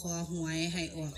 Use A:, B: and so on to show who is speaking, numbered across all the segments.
A: คอหวยให้ออก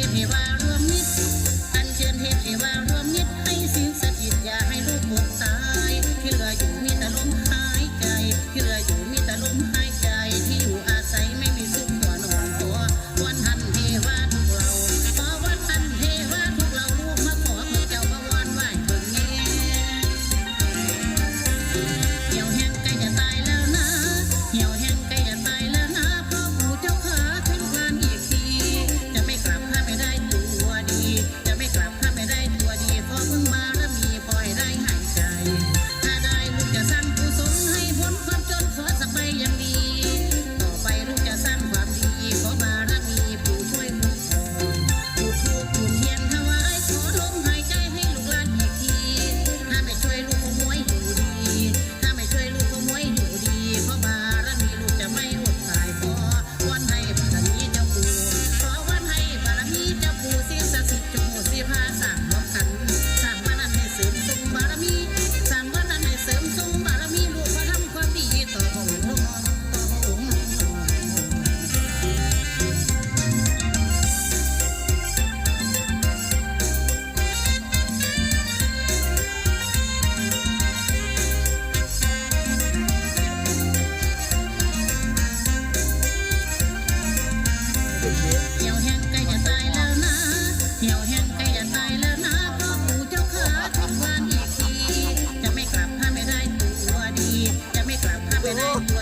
A: keep me round. ก
B: ลับเข้าไปใน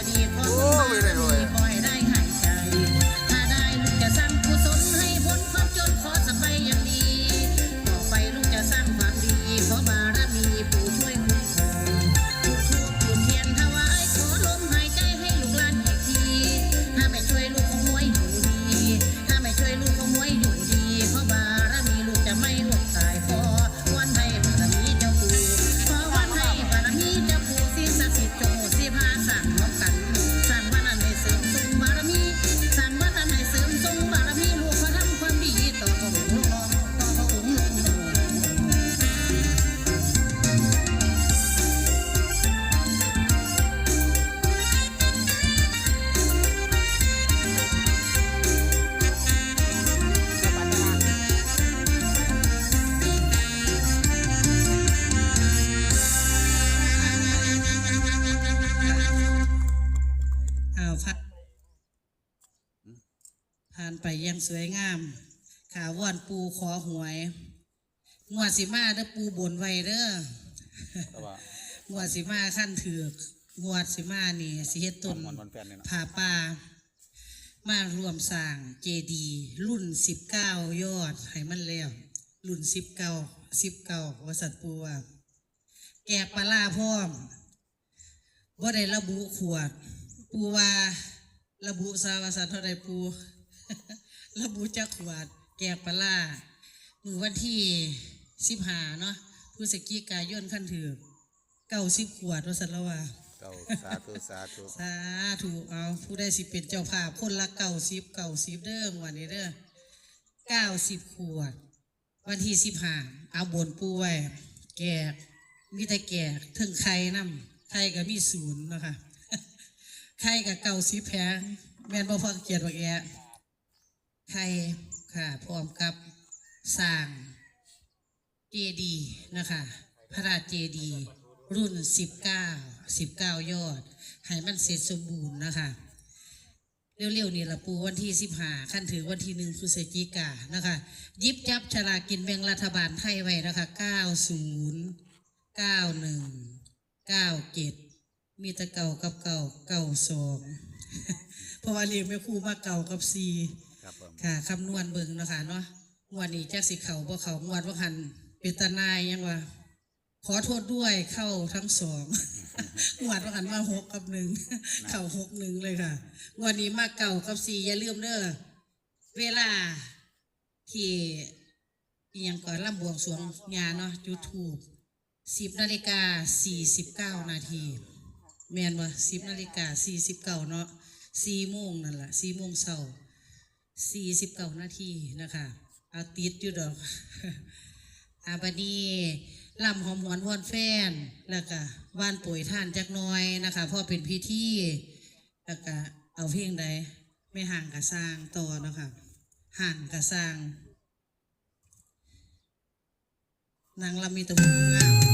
B: สวยงาม ขาว่อนปูขอหวยงวดสิมาเด้อปูบน
A: ไว้เด้อ
C: ง
A: วดสิมาขั้นถือกงวดสิมานี่สิเฮตุนผ่าป่ามารวมสร้างเจดีรุ่นสิบเก้ายอดให้มันแล้วรุ่นสิบเก้าสิบเก้าวสัตปูว่าแกะปลาพร้อมบ่ได้ระบุขวด ปูว่าระบุสาวสัตว์เท่าใดปู ระบุจักขวด แกะปลาร้ามือวันที่สิบห้าเนาะพฤศจิกายนขั้นถือเก้าสิบขวดว่าสัตละว่า
C: เก่าสาธุสาธุ
A: สาธุเอาผู้ได้สิเป็นเจ้าภาพคนละเก้าสิบเก้าสิบเด้อวันนี้เด้อเก้าสิบขวด วันที่สิบห้าเอาบนปูไว้แกกมีแต่แกกถึงไข่น้ำไข่ก็มีศูนย์นะคะไข่กับเก้าสิบแพงแม่นบ่พอเกียรติว่าแก ไข่ค่ะพร้อมกับสร้างเจดีนะคะพระราชเจดีรุ่นสิบเก้าสิบเก้ายอด ให้มันเสร็จสมบูรณ์นะคะเร็วๆนี่ละปูวันที่สิบห้าขั้นถึงวันที่หนึ่งพฤศจิกานะคะ ยิบยับฉลากินแบ่งรัฐบาลไทยไว้นะคะเก้าศูนย์เก้าหนึ่งเก้าเจ็ดมีต่เก่ากับเก่าเก่าสองเพราะว่าเรียกไม่คู่มาเก่ากับซี
C: ครับผม
A: ค่ะคำนวณเบิ่งเนาะคะเนาะงวดนี้จักสิเขาบ่เขางวดว่าหันเป็นตาหนายยังว่าขอโทษด้วยเข้าทั้งสองงวดว่าหันมาหกกับหนึ่งเข่าหกหนึ่งเลยค่ะงวดนี้มาเก่ากับสี่อย่าลืมเด้อเวลาที่อิหยังก่อนลำบวงสรวงงานเนาะยูทูบสิบนาฬิกาสี่สิบเก้านาทีแมนว่าสิบนาฬิกาสี่สิบเก้าเนาะสี่โมงนั่นแหละสี่โมงเช้า สี่สิบเก้านาทีนะคะเอาติดอยู่ดอกอาบดนีลำหอมหวนวอนแฟนแล้วก็ว่านป่วยท่านจักน้อยนะคะพราะเป็นพิธีแล้วก็เอาเพียงใดไม่ห่างกับสร้างต่อนะคะห่างกับสร้างนางลำมีตะมุงาม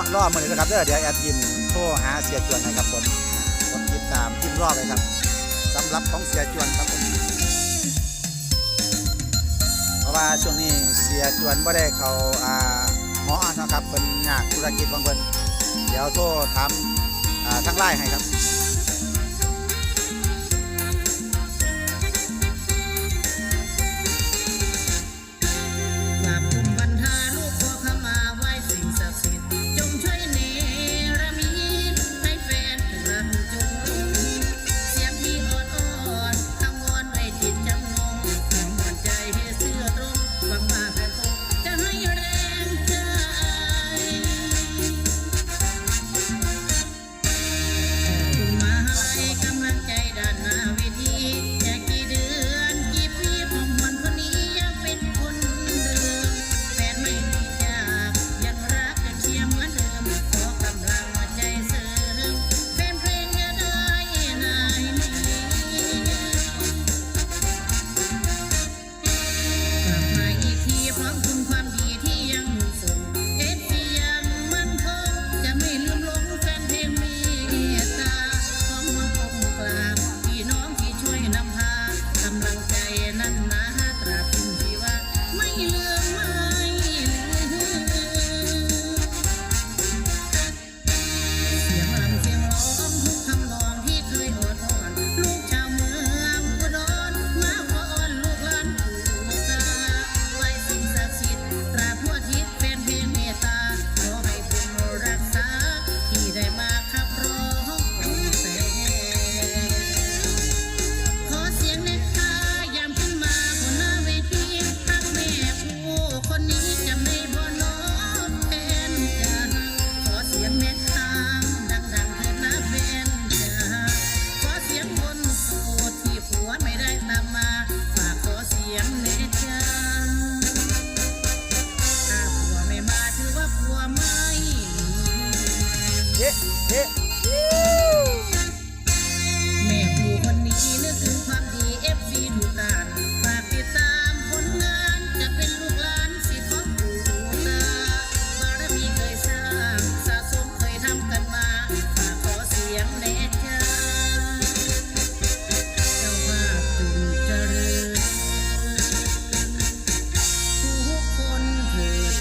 B: สี
C: ยจวนร่วล่อมาเลยนะครับเด้อเดี๋ยวแอดยิมโทรหาเสียจวนนะครับผมกดติดตามพิมพ์รอบเลยครับสำหรับของเสียจวนครับผมเพราะว่าช่วงนี้เสียจวนไม่ได้เขาอ่าหมอนะครับเป็นยากธุรกิจบางคนเดี๋ยวโทรถามอ่าทางไล่ให้ครับ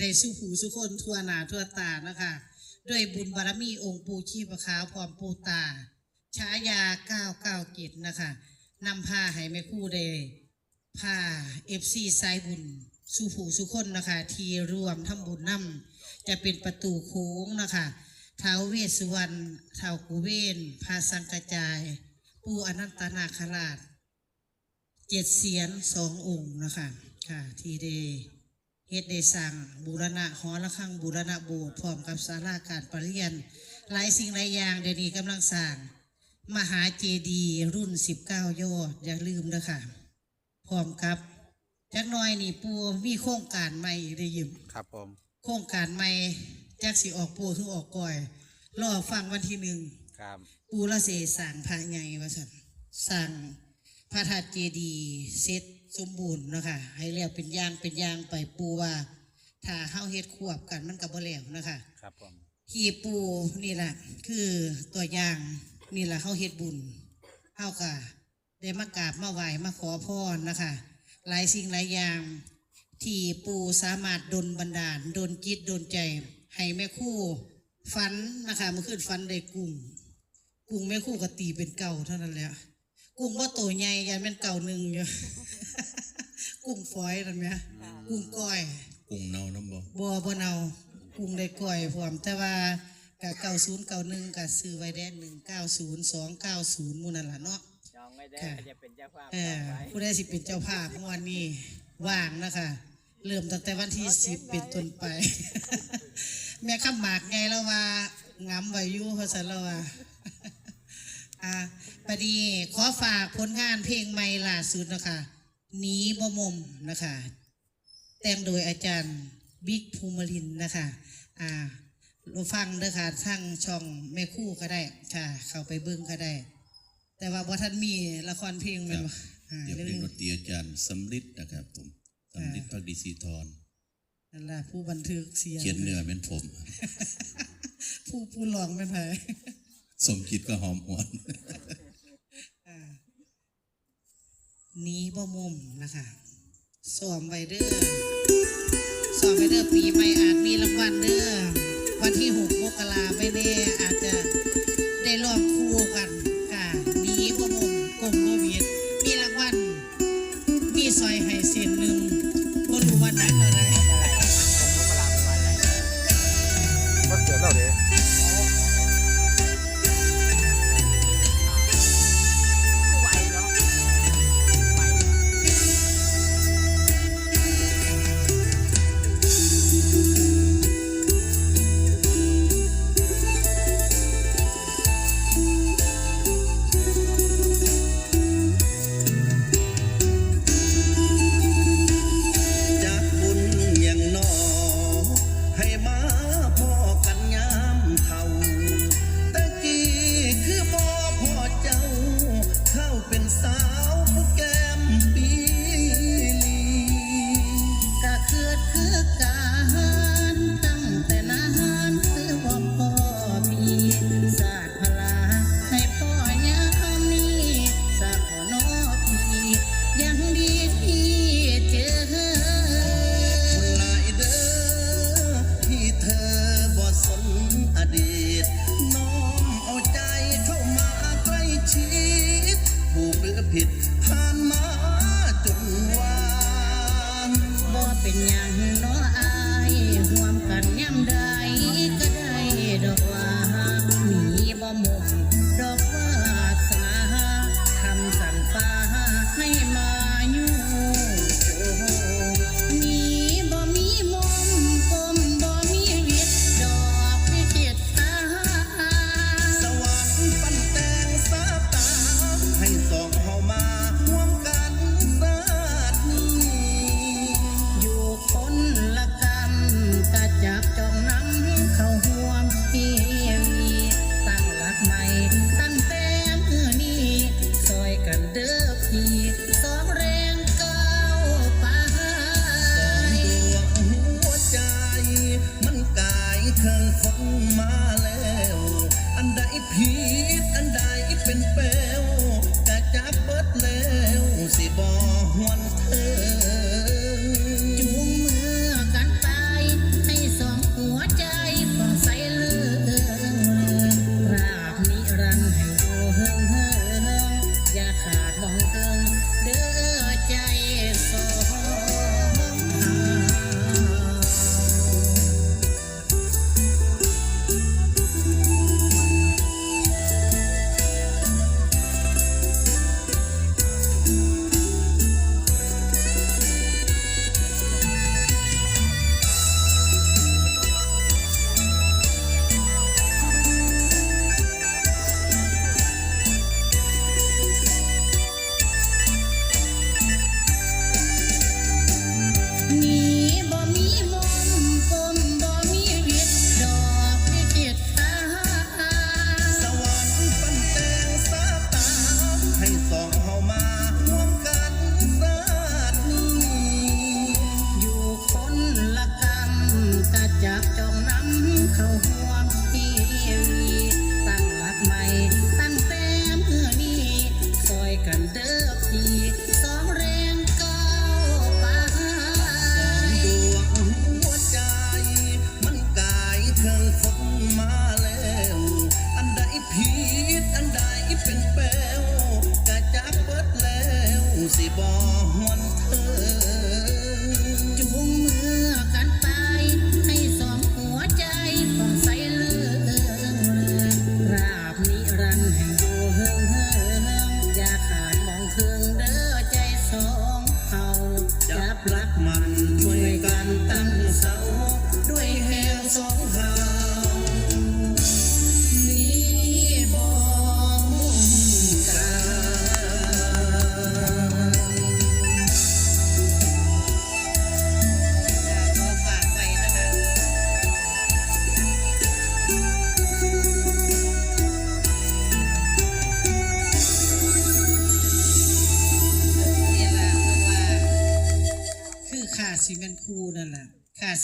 B: ได้สู้
A: ผู้สุคนทั่วหนาทั่วตานะคะด้วยบุญบารมีองค์ปู่ชีพขาวพร้อมปู่ตาฉายาเก้าวก้ากิจนะคะนำพาให้แม่คู่ได้พาเอฟซีสายบุญสู่ผู้สุคนนะคะที่รวมทำบุญนำจะเป็นประตูโค้งนะคะท้าวเวสสุวรรณท้าวกุเวนพาสังกระจาย ปู่อนันตนาคราชเจ็ดเสียนสององค์นะคะค่ะที่ได้ เฮ็ดได้สั่งบูรณะหอระฆังบูรณะโบสถ์พร้อมกับศาลาการประเรียน หลายสิ่งหลายอย่างเดี๋ยวนี้กำลังสร้างมหาเจดีย์รุ่น 19 ยอด อย่าลืมนะคะพร้อมกับจักหน้อยนี่ปูมีโครงการใหม่อีกได้ยิม
C: ครับผม
A: โครงการใหม่จักสิออกปูคือออกก่อยรอฟังวันที่หนึ่ง
C: ครับ
A: ปูละเสสั่งพระใหญ่ว่าสั่นสั่งพระธาตุเจดีย์เสร็จ สมบูรณ์เนาะคะให้แล้วเป็นอย่างเป็นอย่างไปปูว่า ถ้าเฮาเฮ็ดควบกันมันก็บ่แล้วนะคะ
C: ครับผม
A: ที่ปูนี่แหละคือตัวอย่างนี่แหละเขาเฮ็ดบุญเฮาก็ได้มากราบมาไหว้มาขอพรนะคะ หลายสิ่งหลายอย่างที่ปูสามารถดลบันดาลดลจิตดลใจ ให้แม่ครู่ฝันนะคะเมื่อคืนฝันได้กุ้งกุ้งแม่ครู่ก็ตีเป็นเก่าเท่านั้นแหละ กุ้งว่าโตใหญ่ยันเป็นเก่าหนึ่งอยู่กุ้งฝอยนั่นไหมกุ้งก้อย
D: กุ้งเน่าน้ำบ่
A: บัวบนเอากรุงได้ก่อยพร้อมแต่ว่ากับเก้าศูนย์เก้าหนึ่งกับซื้อไว้แดนหนึ่งเก้าศูนย์สองเก้าศูนย์มูนั่นล่ะเนาะ
E: จองไม่ได้
A: ค่ะ
E: ก็จะเป็นเจ้าภาพ
A: เอ
E: ต่อ
A: อ
E: ไป
A: ผู้ได้สิเป็นเจ้าภาพเมื่อวานนี้ว่างนะคะเริ่มตั้งแต่วันที่สิบเป็นต้นไป แม่ข้ามหมากไงแล้วว่างำไว้อยู่เพราะฉะนั้นแล้วว่าอ่า ปดีขอฝากผลงานเพลงใหม่ล่าสุดนะคะหนีบ่มมนะคะ แต่งโดยอาจารย์บิ๊กภูมิลินทร์นะคะอ่าเราฟังเด้อค่ะทั้งช่องแม่คู่ก็ได้ค่ะ เข้าไปเบิ้งก็ได้ แต่ว่าบ่ท่านมีละครเพลงแมันบ่อ่า
D: เดี๋ยว
A: เรื่
D: เป็น
A: อง
D: ดนตรีอาจารย์สำลิดนะครับผมสำลิดพักดีสีทร
A: นั่นล่ะผู้บันทึกเสียง
D: เขียนเนื้อเป็นผม
A: ผู้ผู้ร้องเป็นไผ
D: สมคิดก็หอมหวน
A: อ่าห นีบ่มุมนะคะสอมไวเดอร์สอมไวเดอร์ปีใหม่อาจมีรางวัลเด้อวันที่หกมกราไม่แน่อาจจะ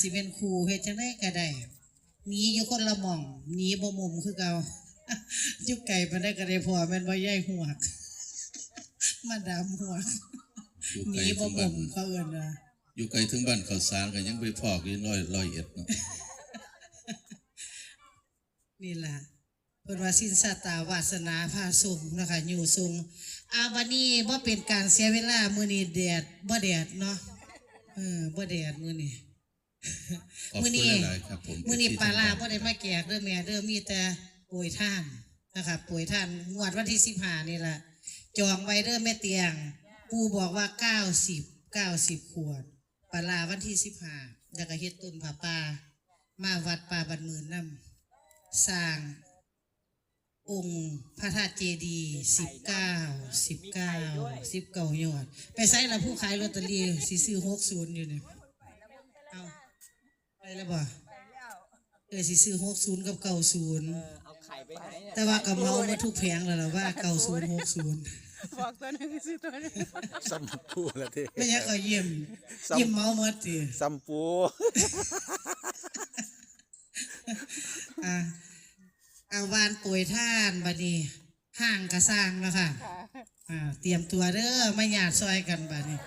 A: สิเป็
E: น
F: ค
B: รูเฮ็
F: ดจัง
B: ได๋ก็
A: ได้หนีอยู่คนละหม่องหนีบ่มุมคือเก่าอยู่ไกลปานใดก็ได้พอแม่นบ่ใหญ่หัวกมาดามหัวก
D: อยู่
A: ห
D: ไกล
A: นี
D: ถึ
A: บ่
D: ง
A: มุ
D: บ้าน
A: มเขาเอิ้นว่า
D: อยู่ไกลถึงบ้านเขาวสารกันยังไปพอกอยู่ร้อยร้อยเอ็ดเนาะ
A: นี่ล่ะเพิ่นว่าสินสตาวาสนาพาส่งนะคะอยู่ส่งอาบัดนี้บ่เป็นการเสียเวลามื้อนี้แดดบ่แดดเนาะเออบ่แดดมื้อนี้
D: ขอบ
A: มื้อ
D: คุ
A: นี้
D: ณหลายๆครับผม
A: มื้อนี้
D: ที่
A: ปลาร้า
D: ทำ
A: บ่ได้มาแจกเด้อแม่เด้อมีแต่โปรยท่านนะคะโปรยท่านงวดวันที่15นี่ล่ะจองไว้เด้อแม่เตียง ปู่บอกว่า90 90ขวดปลาร้าวันที่15แล้วก็เฮ็ดต้นผาป่ามาวัดป่าบันหมื่นนำสร้าง องค์พระธาตุเจดีสิบเก้าสิบเก้าสิบเก้ายอด ไปใส่ละผู้ขายลอตเตอรี่สิซื้อหกศูนย์อยู่เนี่ยเอาไป แล้วบ่เออสิซื้อหกศูนย์กับเก้าศูนย์
E: เออเอาไข่ไปไหนเนี่ย
A: แต่ว่ากับเมามาทุกแผงแล้วล่ะว่าเก้าศูนย์หกศูนย์
E: บอกตัวหนึงซื้อตัวหนึง
C: ซัมปูละที
A: ไม่ใช่เขาเยี่ยม
C: ซ้ำ
A: เยี่ยมเมาหมดที
C: ซัมปู
A: อะเอาวานป่วยท่านบัดนี้ห้างกระสร้างแล้วค่ะอ่าเตรียมตัวเด้อไม่หยาดซอยกันบัดนี้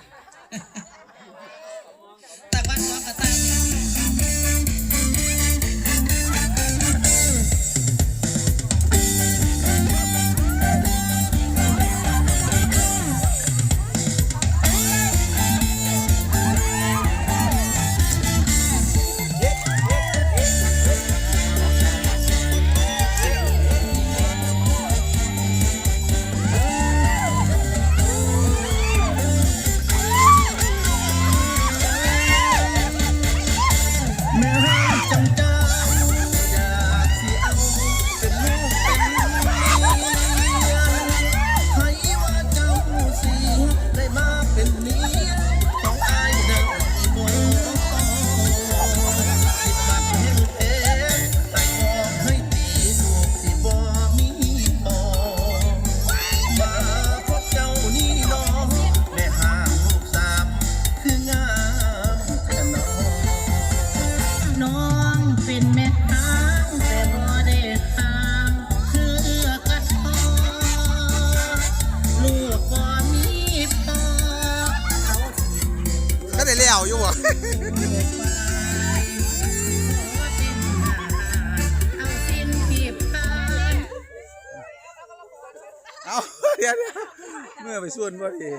C: เมื่อไปส่วนบ่ดี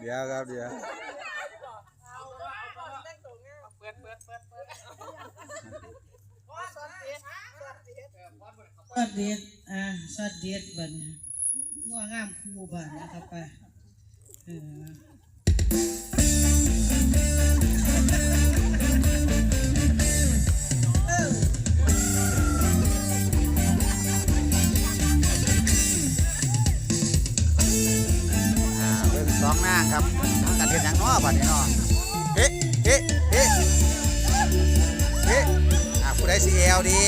C: เดี๋ยวครับเดี๋ยว
E: เปิดเปิดเปิดเปิด
A: สดเด็ดอ่าสอดเด็ดบัดนี้งัวงามคู่บัดนะครับไปเออ
C: องนางครับทำกันเห็นอย่างน้อบัดนี้นาะเฮ้เฮ้เฮ้เฮ้อะผู้ใดสีเอลดี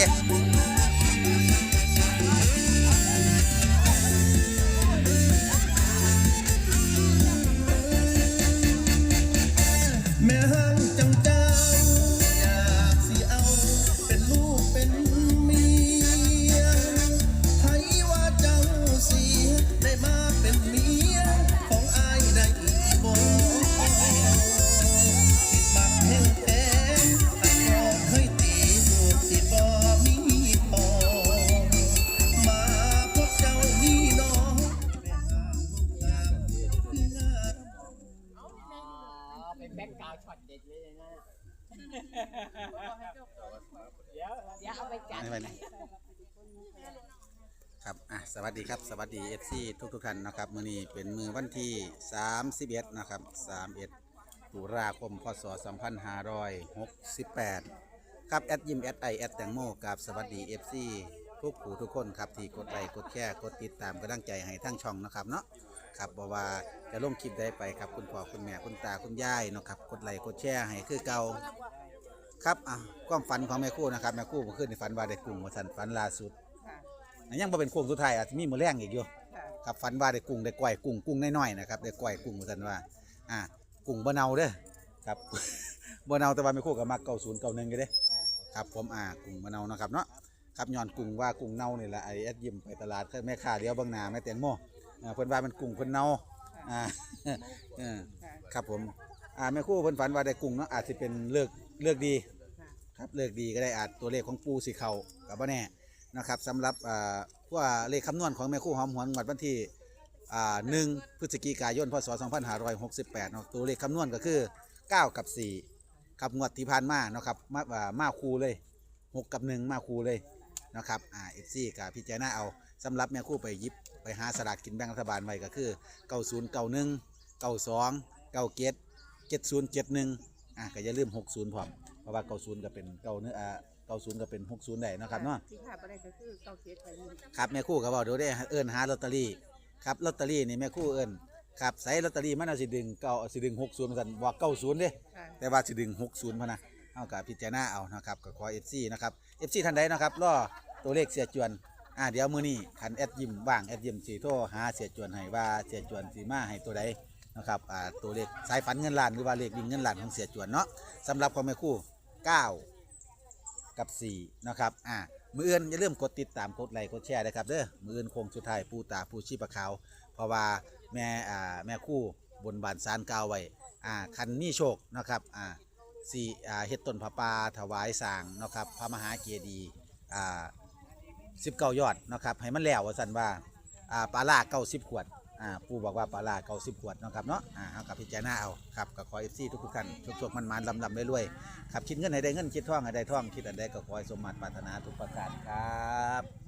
F: สวัสดี
C: ครับสวัสดีทุกทุกๆท่านนะครับมือนี้เป็นมือวันที่ 31 นะครับ 31 ตุลาคมพศ 2568 ครับ แอดยิมแอดไอแอดแตงโมกับสวัสดี FC ทุกผู้ทุกคนครับ ที่กดไลค์กดแชร์กดติดตามกำลังใจให้ทั้งช่องนะครับเนาะครับบอกว่าจะลงคลิปได้ไปครับคุณพ่อคุณแม่คุณตาคุณยายเนาะครับกดไลค์กดแชร์ให้คือเก่า ครับอะความฝันของแม่คู่นะครับแม่คู่เมื่อคืนนี่ฝันว่าได้กุ้งมาสันฝันล่าสุด ยังบ่เป็นโค้งสุดท้ายอาจจะมีมือแรงอีกอยู่ครับฝันว่าได้กุ้งได้ก้อยกุ้งกุ้งน้อยๆนะครับได้ก้อยกุ้งมาสันว่าอะกุ้งบ่เนาเด้อครับ บ่เนาแต่ว่าแม่ครู่ก็มักเก้าศูนย์เก้าหนึ่งอยู่เด้ครับผมอะกุ้งบ่เนานะครับเนาะครับย้อนกุ้งว่ากุ้งเน่านี่แหละไอ้แอดยิ้มไปตลาดแม่ค้าเดียวเบางหนาแม่แตงโมอ่าเพิ่นว่ามันกุ้งเพิ่นเน่าอ่าเออครับผมอ่าแม่ครู่เพิ่นฝันว่าได้กุ้งเนาะอาจจะเป็นเลือกเลือกดีครับเลือกดีก็ได้อาจตัวเลขของปูสีเขากับว่าแน่ นะครับสำหรับอ่าพวกเลขคำนวณของแม่คู่หอมหวนงวดวันที่อ่าหนึ่งพฤศจิกายนพศ 2568เนาะตัวเลขคำนวณก็คือ 9 กับ 4 ครับงวดที่ผ่านมาเนาะครับมาอ่ามาคูเลย 6 กับ 1 มาคูเลยนะครับอ่าเอฟซีกับพิจารณาเอาสำหรับแม่คู่ไปยิบไปหาสลากกินแบ่งรัฐบาลไว้ก็คือ90 91 92 97 7071อะก็อย่าลืม 60พร้อมเพราะว่าเก้าศูนย์ก็เป็นเก้าเนื้อ เก้าศูนย์ก็เป็นหกศูนย์ได้นะครับเนาะ
E: ที่ขาดไปได้ก็คือเก้าเจ็ดไปนี่
C: ครับแม่ครู่ก็บอกเดี๋ยวได้เอิ้นหาลอตเตอรี่ครับลอตเตอรี่นี่แม่ครู่เอิ้นครับใส่ลอตเตอรี่มันเอาสิดึงเก้าสิดึงหกศูนย์มันบอกเก้าศูนย์เด้
E: ค่ะ
C: แต่ว่าสิดึงหกศูนย์พะนะเอากับพิจารณาเอานะครับก็ขอเอฟซีนะครับเอฟซีท่านใดนะครับรอตัวเลขเสียจวนอ่าเดี๋ยวมื้อนี้คันแอดยิมว่างแอดยิมสีโทรหาเสียจวนให้ว่าเสียจวนสีมาให้ตัวใดนะครับอ่าตัวเลขสายฝันเงินล้านหรือว่าเลขวิ่งเงินล้านของเสียจวนเนาะสำหรับของแม่ครู่เกับ4นะครับอ่ามืออื่นอย่าลืมกดติดตามกดไลค์กดแชร์นะครับเด้อมืออื่นคงสุดท้ายปูตาปูชีปะขาวเพราะว่าแม่อ่าแม่คู่บนบานสารกาวไว้อ่าคันมีโชคนะครับอ่าสี่อ่าเฮ็ดต้นผาป่าถวายสร้างนะครับพระมหาเจดีย์อ่าสิบเก้ายอดนะครับให้มันแล้วว่าสันว่าอ่าปลาล่าเก้าสิบขวด อ่าปูบอกว่าปลาลาเก่าสิบขวดเนาะครับเนาะอ่าเอากับพิจารณาเอาครับก็ขอเอฟซีทุกๆท่านโชคๆมันๆลำๆรวยๆครับคิดเงินให้ได้เงินคิดท่องให้ได้ท่องคิดอันใดก็ขอให้สมหมัติปรารถนาทุกประการครับ